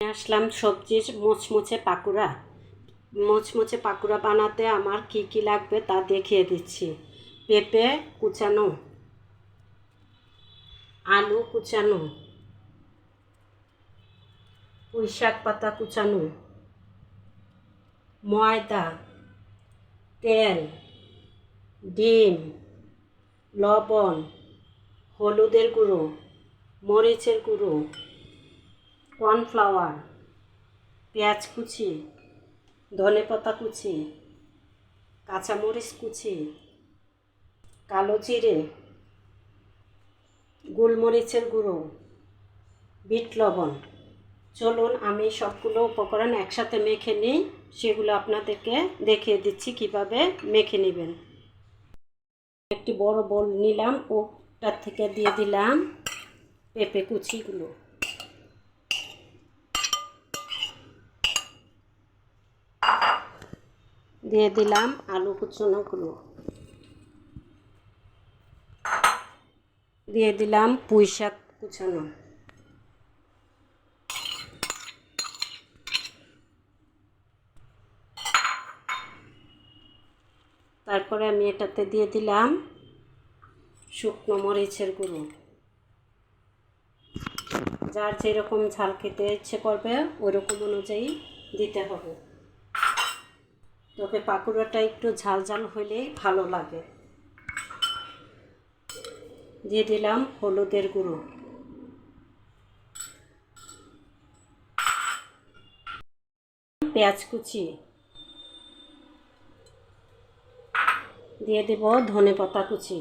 আসলাম সবজির মোচমোচে পাকুড়া। মোচমোচে পাকুড়া বানাতে আমার কি কি লাগবে তা দেখিয়ে দিচ্ছি। পেঁপে কুচানো, আলু কুচানো পুঁই শাক পাতা কুচানো, ময়দা, তেল, ডিম, লবণ, হলুদের গুঁড়ো, মরিচের গুঁড়ো কর্নফ্লাওয়ার, পেঁয়াজ কুচি, ধনে পাতা কুচি, কাঁচামরিচ কুচি, কালো জিরে, গোলমরিচের গুঁড়ো, বিট লবণ। চলুন, আমি সবগুলো উপকরণ একসাথে মেখে নিই। সেগুলো আপনাদেরকে দেখিয়ে দিচ্ছি কীভাবে মেখে নেবেন। একটি বড় বোল নিলাম ওটার থেকে দিয়ে দিলাম পেঁপে কুচিগুলো। দিয়ে দিলাম আলু কুচনোগুলো দিয়ে দিলাম পুঁই শাক কুচানো। তারপরে আমি এটাতে দিয়ে দিলাম শুকনো মরিচের গুঁড়ো। যার যেরকম ঝাল খেতে ইচ্ছে করবে, ওরকম অনুযায়ী দিতে হবে। তবে পাকুড়াটা একটু ঝাল ঝাল হলেই ভালো লাগে। দিয়ে দিলাম হলুদের গুঁড়ো। পেঁয়াজ কুচি। দিয়ে দেব ধনে পাতা কুচি।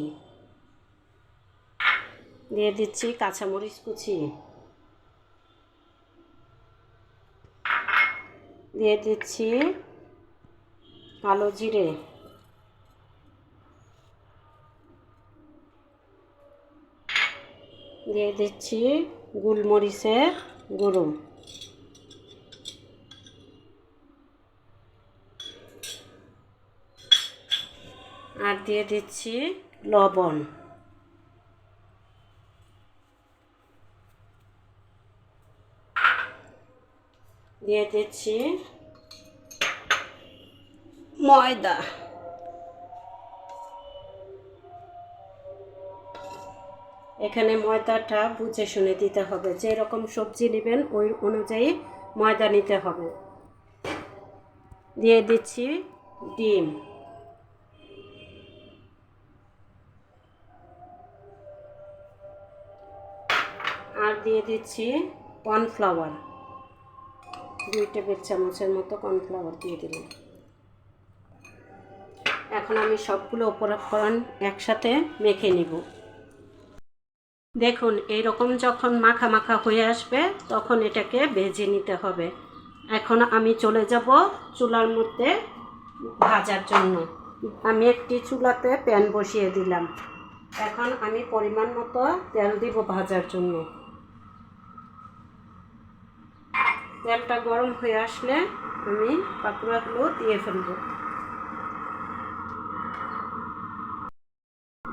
দিয়ে দিচ্ছি কাঁচামরিচ কুচি। দিয়ে দিচ্ছি কালো জিরে। দিয়ে দিচ্ছি গোলমরিচের গুঁড়ো। আর দিয়ে দিচ্ছি লবণ। দিয়ে দিচ্ছি ময়দা। এখানে ময়দাটা বুঝে শুনে দিতে হবে যে রকম সবজি নেবেন, ওই অনুযায়ী ময়দা নিতে হবে। দিয়ে দিচ্ছি ডিম। আর দিয়ে দিচ্ছি কর্নফ্লাওয়ার। দুই টেবিল চামচের মতো কর্নফ্লাওয়ার দিয়ে দিলাম। এখন আমি সবগুলো উপকরণ একসাথে মেখে নিব। দেখুন, এইরকম যখন মাখা মাখা হয়ে আসবে, তখন এটাকে ভেজে নিতে হবে। এখন আমি চলে যাব চুলার মধ্যে ভাজার জন্য। আমি একটি চুলাতে প্যান বসিয়ে দিলাম। এখন আমি পরিমাণ মতো তেল দিব ভাজার জন্য। তেলটা গরম হয়ে আসলে আমি পাকুড়াগুলো দিয়ে ফেলব।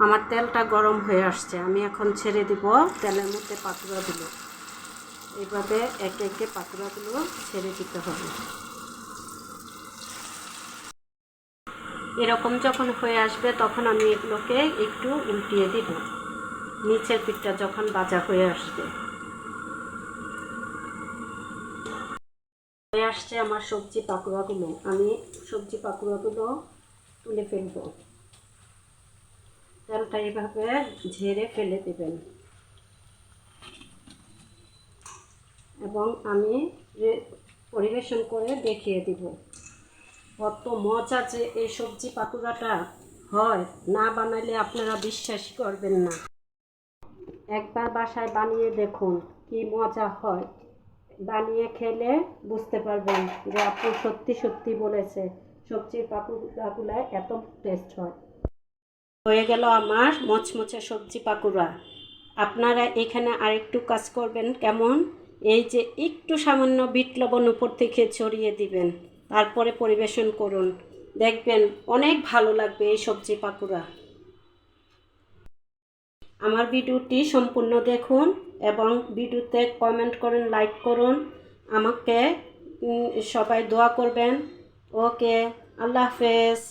আমার তেলটা গরম হয়ে আসছে। আমি এখন ছেড়ে দিব, তেলের মধ্যে পাকুড়াগুলো এইভাবে একে একে পাকুড়াগুলো ছেড়ে দিতে হবে। এরকম যখন হয়ে আসবে, তখন আমি এগুলোকে একটু উল্টিয়ে দিব। নিচের পিঠটা যখন বাজা হয়ে আসবে। হয়ে আসছে আমার সবজি পাকুড়াগুলো। আমি সবজি পাকুড়াগুলো তুলে ফেলব। তেলটা এইভাবে ঝেড়ে ফেলে দেবেন। এবং আমি পরিবেশন করে দেখিয়ে দিব। কত মজা যে এই সবজি পাকুড়াটা হয়, না বানালে আপনারা বিশ্বাসই করবেন না। একবার বাসায় বানিয়ে দেখুন, কি মজা হয়। বানিয়ে খেলে বুঝতে পারবেন যে আপনি সত্যি সত্যি বলেছে, সবজির পাকুড়াগুলায় এত টেস্ট হয়। হয়ে গেল আমার মচমচে সবজি পাকুড়া। আপনারা এখানে আরেকটু কাজ করবেন, কেমন? এই যে একটু সামান্য বিট লবণ উপর থেকে ছড়িয়ে দিবেন, তারপরে পরিবেশন করুন। দেখবেন অনেক ভালো লাগবে এই সবজি পাকুড়া। আমার ভিডিওটি সম্পূর্ণ দেখুন এবং ভিডিওতে কমেন্ট করুন, লাইক করুন। আমাকে সবাই দোয়া করবেন। ওকে, আল্লাহ হাফেজ।